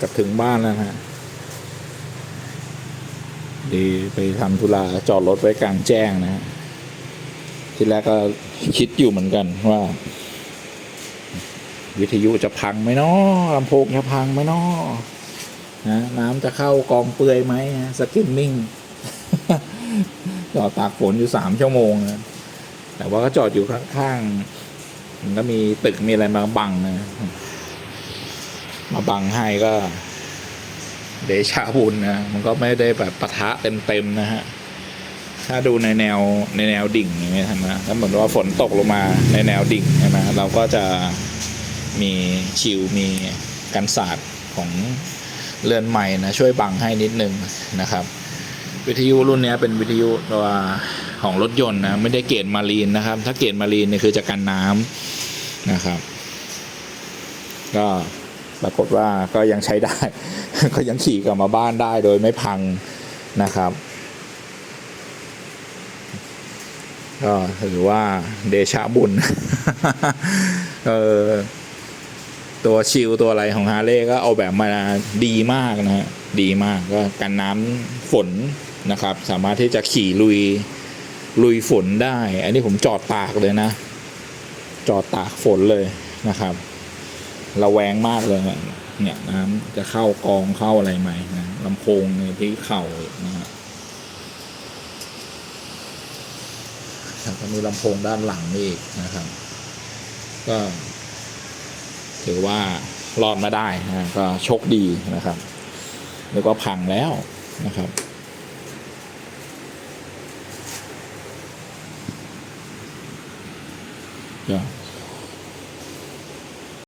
กับถึงบ้านแล้วนะฮะดีไปทำธุระจอดรถไว้กลางแจ้งนะฮะทีแรกก็คิดอยู่เหมือนกันว่า วิทยุจะพังไหมเนาะลำโพงจะพังไหมเนาะนะน้ำจะเข้ากองเปื่อยไหมสกิมมิ่งจอดตากฝนอยู่สามชั่วโมงนะแต่ว่าก็จอดอยู่ข้างๆมันก็มีตึกมีอะไรมาบังนะ มาบังให้ก็ เดชาบุญนะ มันก็ไม่ได้แบบปะทะเต็มๆนะฮะ ถ้าดูในแนวในแนวดิ่งอย่างเงี้ยใช่ไหมถ้าเหมือนว่าฝนตกลงมาในแนวดิ่งใช่ไหมเราก็จะมีชิวมีกันศาสตร์ของเรือนใหม่นะช่วยบังให้นิดนึงนะครับ วิทยุรุ่นนี้เป็นวิทยุตัวของรถยนต์นะไม่ได้เกรดมารีนนะครับ ถ้าเกรดมารีนเนี่ยคือจะกันน้ำนะครับ ก็ ปรากฏว่าก็ยังใช้ได้ ก็ยังขี่กลับมาบ้านได้โดยไม่พังนะครับก็ถือว่าเดชะบุญ เออตัวชิลตัวอะไรของฮาร์เลย์ก็เอาแบบมาดีมากนะฮะดีมากก็กันน้ำฝนนะครับ สามารถที่จะขี่ลุยลุยฝนได้ อันนี้ผมจอดตากเลยนะ จอดตากฝนเลยนะครับ ระแวงมากเลยเนี่ยน้ำจะเข้ากองเข้าอะไรไหมนะลำโพงในที่เข่านะฮะแล้วก็มีลำโพงด้านหลังนี่อีกนะครับ ก็ ถือว่ารอดมาได้นะก็โชคดีนะครับแล้วก็พังแล้วนะครับก็